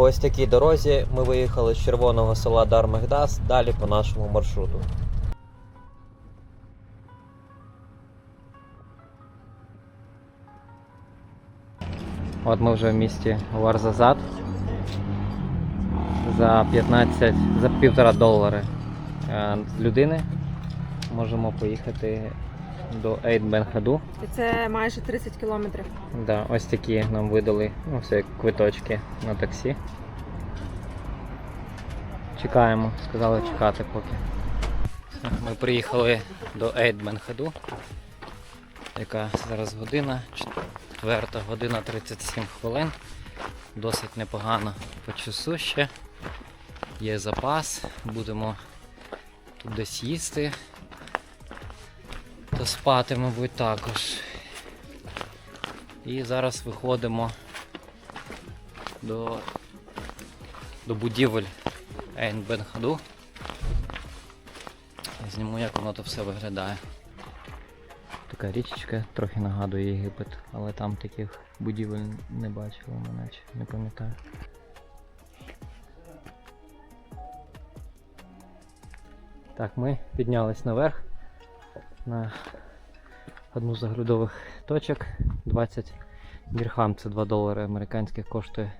По ось такій дорозі ми виїхали з червоного села Дармегдас далі по нашому маршруту. От ми вже в місті Варзазад. За 15, за півтора долари е, з людини можемо поїхати до Ейдбенгаду. І це майже 30 кілометрів. Да, ось такі нам видали ну, все як квиточки на таксі. Чекаємо, сказали чекати поки. Ми приїхали до Ейд Бенхаду. Яка зараз година? Четверта година 37 хвилин. Досить непогано по часу ще. Є запас, будемо тут десь їсти. Та спати, мабуть, також. І зараз виходимо до, до будівель Ейн Бенхаду. Зніму, як воно то все виглядає. Така річечка трохи нагадує Єгипет, але там таких будівель не бачили, наче не пам'ятаю. Так, ми піднялись наверх на одну з заглядових точок. 20 дірхам, це 2 долари американських коштує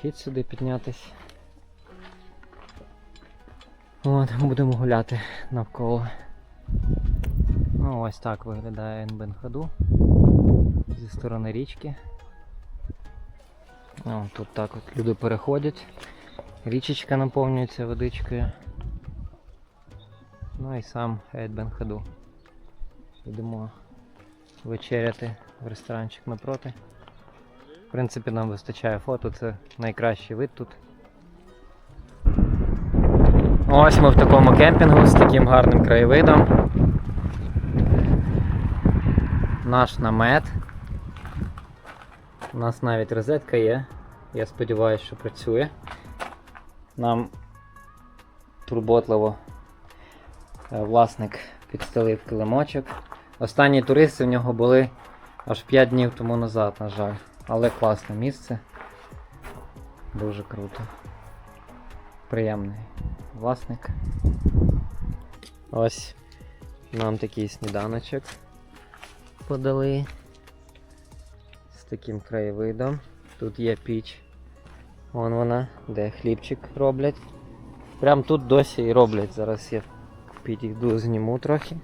вхід сюди піднятись. От, будемо гуляти навколо. Ну, ось так виглядає Енбен ходу зі сторони річки. О, тут так от люди переходять. Річечка наповнюється водичкою. Ну і сам Ейдбен ходу. Йдемо вечеряти в ресторанчик напроти. В принципі, нам вистачає фото, це найкращий вид тут. Ось ми в такому кемпінгу з таким гарним краєвидом. Наш намет. У нас навіть розетка є. Я сподіваюся, що працює. Нам турботливо власник підстелив килимочок. Останні туристи в нього були аж 5 днів тому назад, на жаль. Але класне місце. Дуже круто. Приємний власник. Ось нам такий сніданочок подали. З таким краєвидом. Тут є піч. Вон вона, де хлібчик роблять. Прям тут досі і роблять. Зараз я підійду, зніму трохи.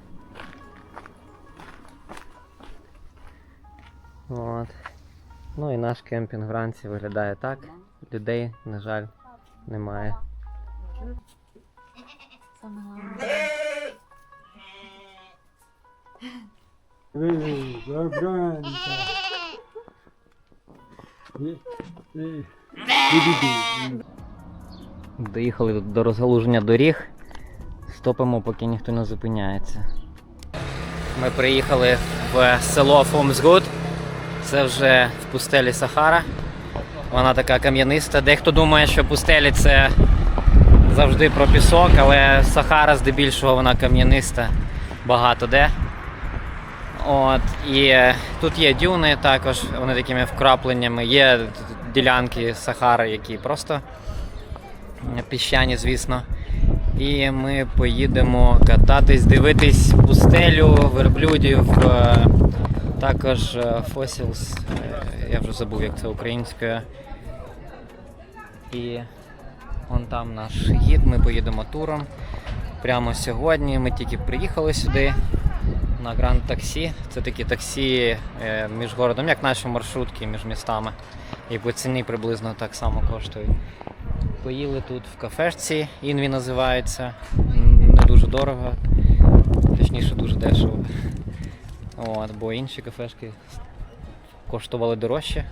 От. Ну і наш кемпінг вранці виглядає так. Людей, на жаль, немає. Саме головне. Эй, забранка. Эй, эй, иди, Доїхали до розгалуження доріг. Стопимо, поки ніхто не зупиняється. Ми приїхали в село Фомсгуд. Це вже в пустелі Сахара. Вона така кам'яниста. Дехто думає, що пустелі це завжди про пісок, але Сахара здебільшого вона кам'яниста багато де. От, і е, тут є дюни також, вони такими вкрапленнями. Є ділянки Сахари, які просто піщані, звісно. І ми поїдемо кататись, дивитись пустелю, верблюдів, е, також е, фосілс. е, Я вже забув, як це українською. І вон там наш гід, ми поїдемо туром. Прямо сьогодні. Ми тільки приїхали сюди на Гранд Таксі. Це такі таксі е, між городом, як наші маршрутки між містами. І по ціні приблизно так само коштують. Поїли тут в кафешці, Інві називається. Не дуже дорого, точніше дуже дешево. От, бо інші кафешки коштували дорожче.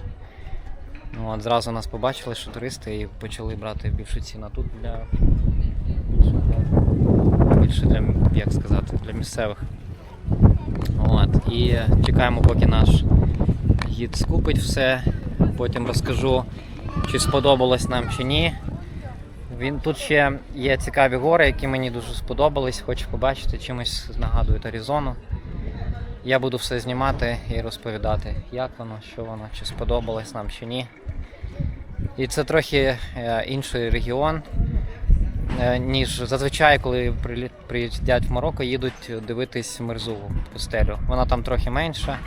От, зразу нас побачили, що туристи і почали брати більшу ціну. Тут для, більше для як сказати, для місцевих. От, і чекаємо, поки наш гід скупить все. Потім розкажу, чи сподобалось нам чи ні. Він тут ще є цікаві гори, які мені дуже сподобались. Хочу побачити, чимось нагадують Аризону. Я буду все знімати і розповідати, як воно, що воно, чи сподобалось нам чи ні. І це трохи е, інший регіон, е, ніж зазвичай, коли приїздять в Марокко, їдуть дивитись Мерзуву пустелю. Вона там трохи менша.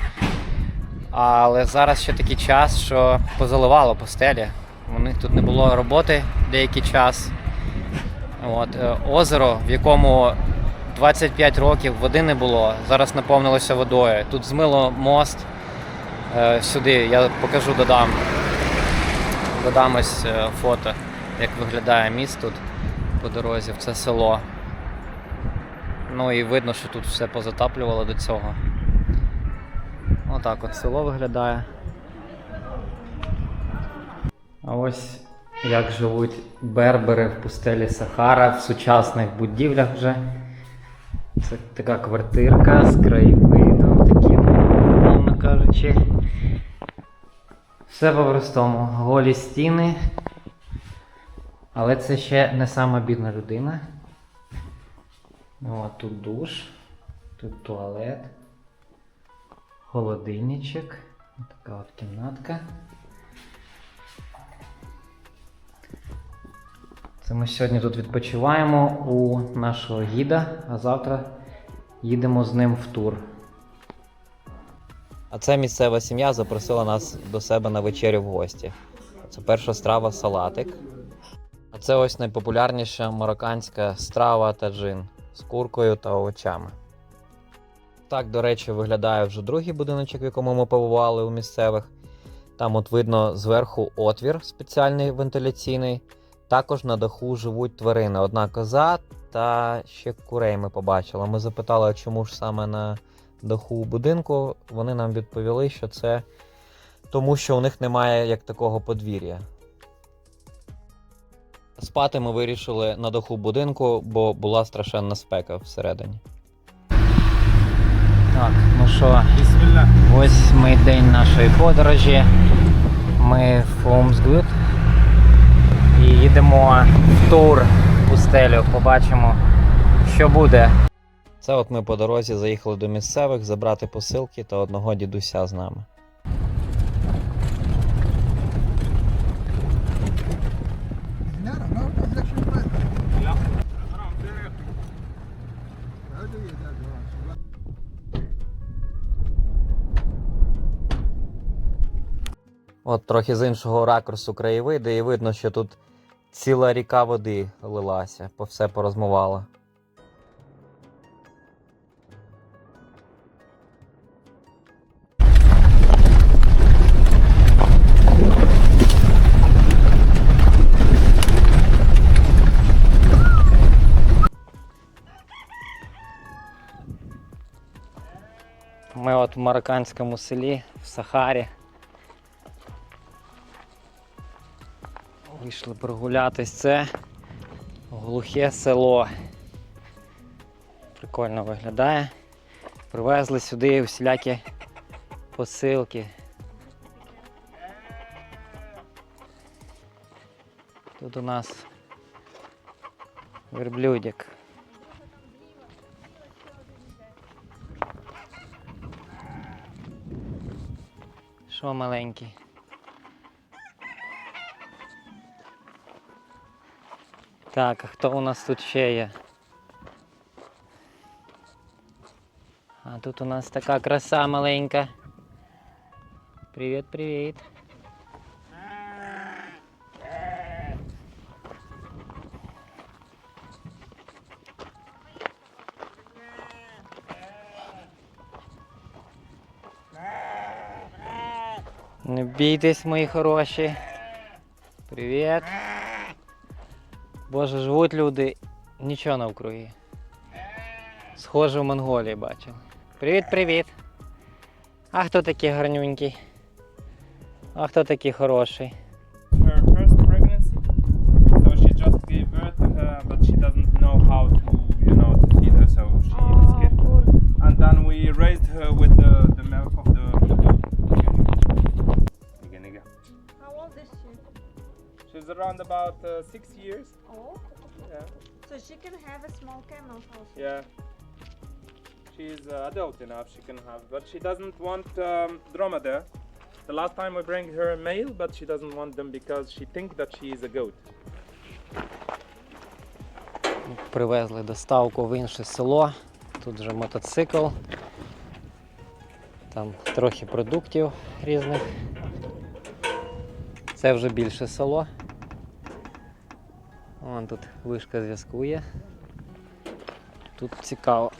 Але зараз ще такий час, що позаливало пустелі. У них тут не було роботи деякий час. От, е, озеро, в якому 25 років води не було, зараз наповнилося водою. Тут змило мост е, сюди, я покажу, додам. Додам ось е, фото, як виглядає міст тут по дорозі в це село. Ну і видно, що тут все позатаплювало до цього. Отак от село виглядає. А ось як живуть бербери в пустелі Сахара в сучасних будівлях вже. Це така квартирка з краєвидом, таким, мовно кажучи. Все по-простому. Голі стіни. Але це ще не сама бідна людина. О, тут душ, тут туалет, холодильничок. Така от кімнатка. Це ми сьогодні тут відпочиваємо у нашого гіда, а завтра їдемо з ним в тур. А це місцева сім'я запросила нас до себе на вечерю в гості. Це перша страва салатик. А це ось найпопулярніша марокканська страва таджин з куркою та овочами. Так, до речі, виглядає вже другий будиночок, в якому ми побували у місцевих. Там от видно зверху отвір спеціальний вентиляційний. Також на даху живуть тварини. Одна коза та ще курей ми побачили. Ми запитали, чому ж саме на даху будинку. Вони нам відповіли, що це тому, що у них немає як такого подвір'я. Спати ми вирішили на даху будинку, бо була страшенна спека всередині. Так, ну що, восьмий день нашої подорожі. Ми в Омсгуд і їдемо в тур в пустелю. Побачимо, що буде. Це от ми по дорозі заїхали до місцевих забрати посилки та одного дідуся з нами. От трохи з іншого ракурсу краєвиди, і видно, що тут ціла ріка води лилася, по все порозмивала. Ми от в марокканському селі в Сахарі. Вийшли прогулятись. Це глухе село. Прикольно виглядає. Привезли сюди всілякі посилки. Тут у нас верблюдик. Що маленький? Так, а хто у нас тут ще є? А тут у нас така краса маленька. Привіт, привіт. Не бійтесь, мої хороші. Привіт. Боже, живуть люди, нічого навкруги. Схоже в Монголії бачив. Привіт, привіт. А хто такий гарнюнький? А хто такий хороший? her first pregnancy. So she just gave birth her, but she doesn't know how to, you know, to feed her. So she is get, and then we raised her with the, the milk of the. She's around about uh, six years. Oh. Yeah. So she can have a small camel also. Yeah. She's uh, adult enough. She can have, but she doesn't want um, dromedare. The last time we bring her a male, but she doesn't want them because she thinks that she is a goat. Привезли доставку в інше село. Тут вже мотоцикл. Там трохи продуктів різних. Це вже більше село. Вон тут вишка зв'язку є. Тут цікаво.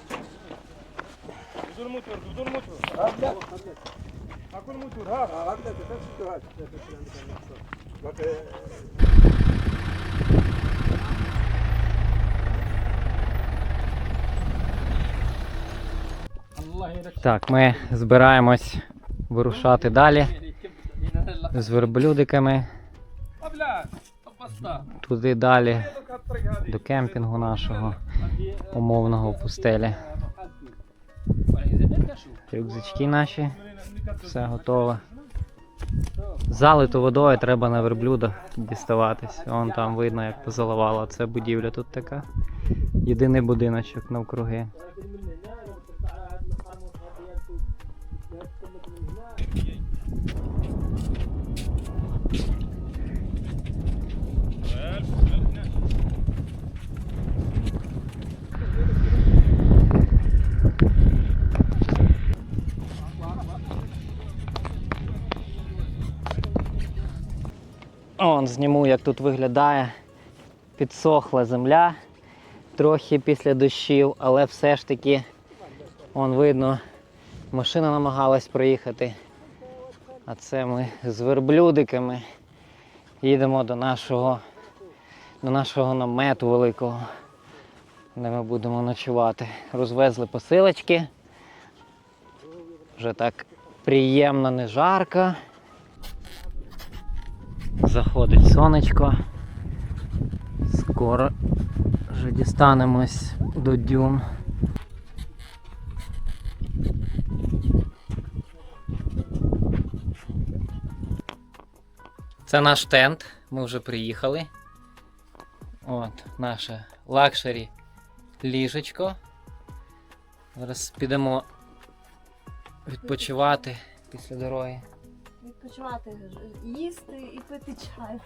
Так, ми збираємось вирушати далі з верблюдиками. Туди далі до кемпінгу нашого умовного в пустелі. Рюкзачки наші, все готове. Залито водою треба на верблюдах діставатись. Вон там видно, як позаливало. Це будівля тут така. Єдиний будиночок навкруги. Он зніму, як тут виглядає. Підсохла земля трохи після дощів, але все ж таки, он видно, машина намагалась проїхати. А це ми з верблюдиками їдемо до нашого, до нашого намету великого, де ми будемо ночувати. Розвезли посилочки. Вже так приємно, не жарко. Заходить сонечко. Скоро вже дістанемось до дюн. Це наш тент. Ми вже приїхали. От, наше лакшері ліжечко. Зараз підемо відпочивати після дороги. Відпочивати, їсти і пити чай.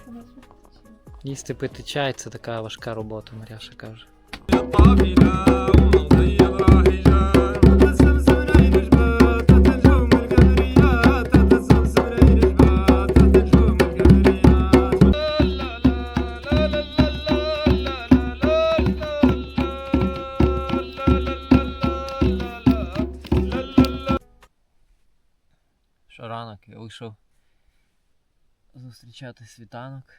Їсти пити чай це така важка робота, Маряша каже. Ранок я вийшов зустрічати світанок.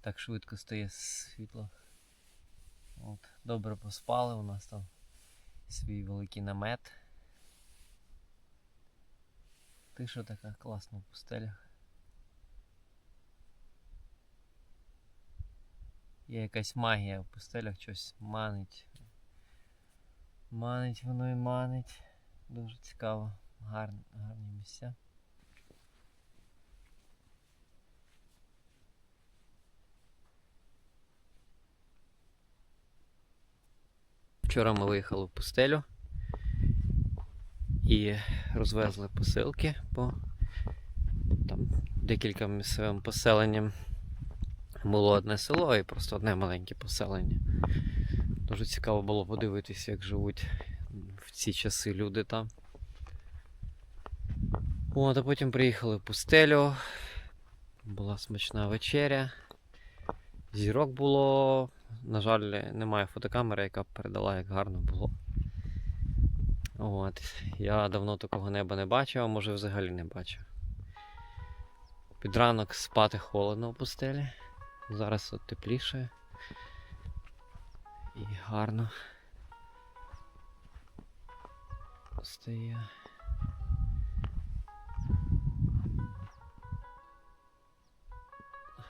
Так швидко стає світло. От, добре поспали, у нас там свій великий намет. Тиша така класна в пустелях. Є якась магія в пустелях, щось манить. Манить воно і манить. Дуже цікаво. Гарні, гарні місця. Вчора ми виїхали в пустелю і розвезли посилки по там декілька місцевим поселенням. Було одне село і просто одне маленьке поселення. Дуже цікаво було подивитися, як живуть в ці часи люди там. От, а потім приїхали в пустелю. Була смачна вечеря. Зірок було. На жаль, немає фотокамери, яка б передала, як гарно було. От. Я давно такого неба не бачив, а може взагалі не бачив. Під ранок спати холодно в пустелі. Зараз от тепліше. І гарно. Стає.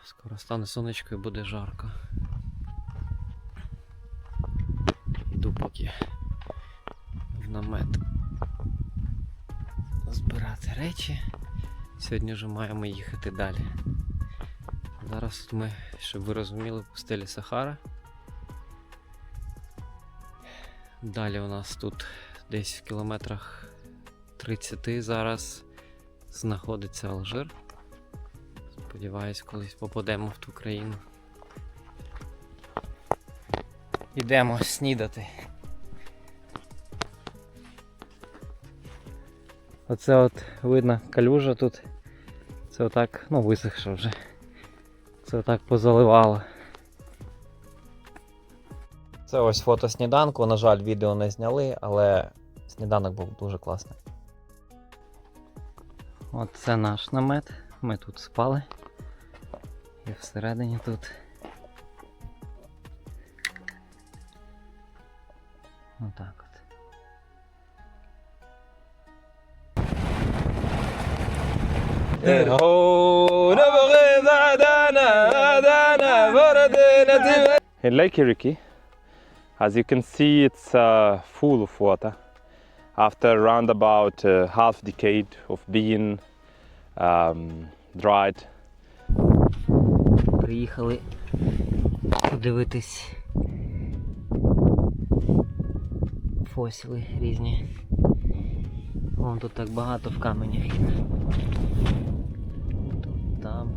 Скоро стане сонечко і буде жарко. Йду поки в намет збирати речі. Сьогодні вже маємо їхати далі. Зараз ми, щоб ви розуміли, в пустелі Сахара. Далі у нас тут десь в кілометрах 30 зараз знаходиться Алжир. Сподіваюсь, колись попадемо в ту країну. Ідемо снідати. Оце от видно калюжа тут. Це отак, ну висохша вже. Це отак позаливало. Це ось фото сніданку. На жаль, відео не зняли, але сніданок був дуже класний. От це наш намет. Ми тут спали. І всередині тут. Отак от. In Lake Eriki, as you can see, it's uh, full of water. After around about uh, half decade of being um, dried, Приїхали подивитись фосіли різні. Вон тут так багато в каменях. Тут, там.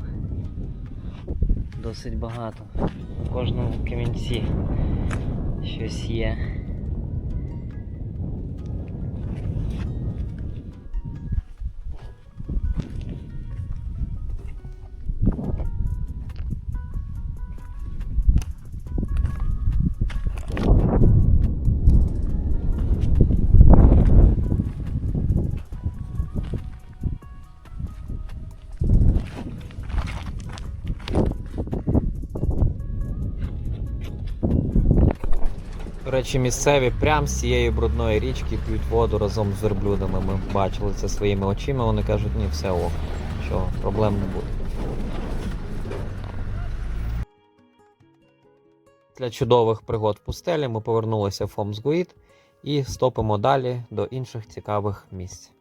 Досить багато. В кожному камінці щось є. Речі, місцеві прямо з цієї брудної річки п'ють воду разом з верблюдами. Ми бачили це своїми очима. Вони кажуть, ні, все ок, що проблем не буде. Для чудових пригод в пустелі ми повернулися в Фомсгуїд і стопимо далі до інших цікавих місць.